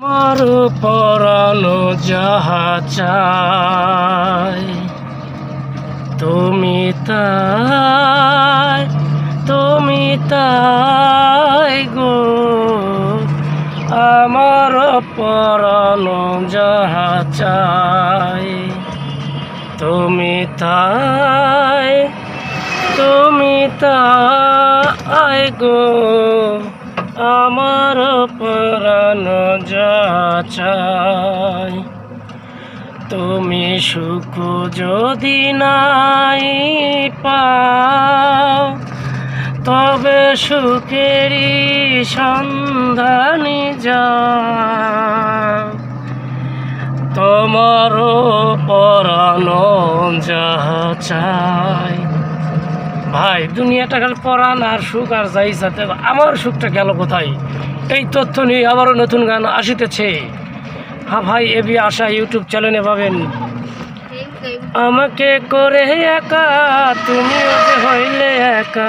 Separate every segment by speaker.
Speaker 1: আমার পরানো যাহা চাই, তুমি তাই তুমি তাই গো। আমার পরানো যাহা চাই, তুমি তাই তুমি তাই গো। আমার প্রাণ যা চাই। তুমি সুখ যদি নাই পাও, তবে সুখেরই সন্ধানে যা। তোমারও পরানো যাহা চাই ভাই দুনিয়া টাকার পরাণ আর সুখ আর যাই সাথে আমার সুখটা গেল কোথায়? এই তথ্য নিয়ে আবারও নতুন গান আসিতেছে। হ্যাঁ ভাই, এবি আশা ইউটিউব চ্যানেলে পাবেন। আমাকে করে একা, তুমি হইলে একা,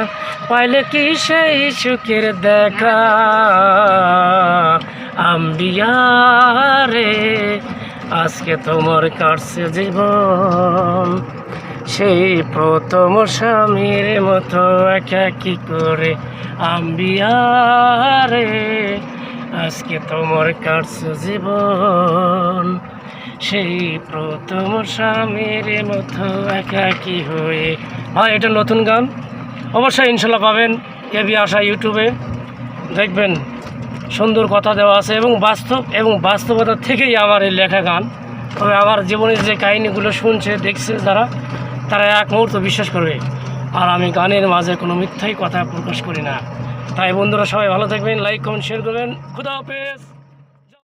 Speaker 1: পাইলে কি সেই সুখের দেখা? আম্বিয়ারে আজকে তোমার কাটছে জীবন। সেই প্রথম স্বামীর মতো একা কি করে আম্বিয়ারে। আজকে তোমার কাটছে জীবন। সেই প্রথম স্বামীর মতো একাকি হয়ে হয় এটা নতুন গান। অবশ্যই ইনশাল্লাহ পাবেন এবি আশা ইউটিউবে। দেখবেন, সুন্দর কথা দেওয়া আছে এবং বাস্তব এবং বাস্তবতা থেকেই আমার এই লেখা গান। তবে আমার জীবনের যে কাহিনিগুলো শুনছে, দেখছে যারা তারা এক মুহূর্ত বিশ্বাস করবে। আর আমি গানের মাঝে কোনো মিথ্যাই কথা প্রকাশ করি না। তাই বন্ধুরা সবাই ভালো থাকবেন লাইক কমেন্ট শেয়ার করবেন। খুদা হাফেজ!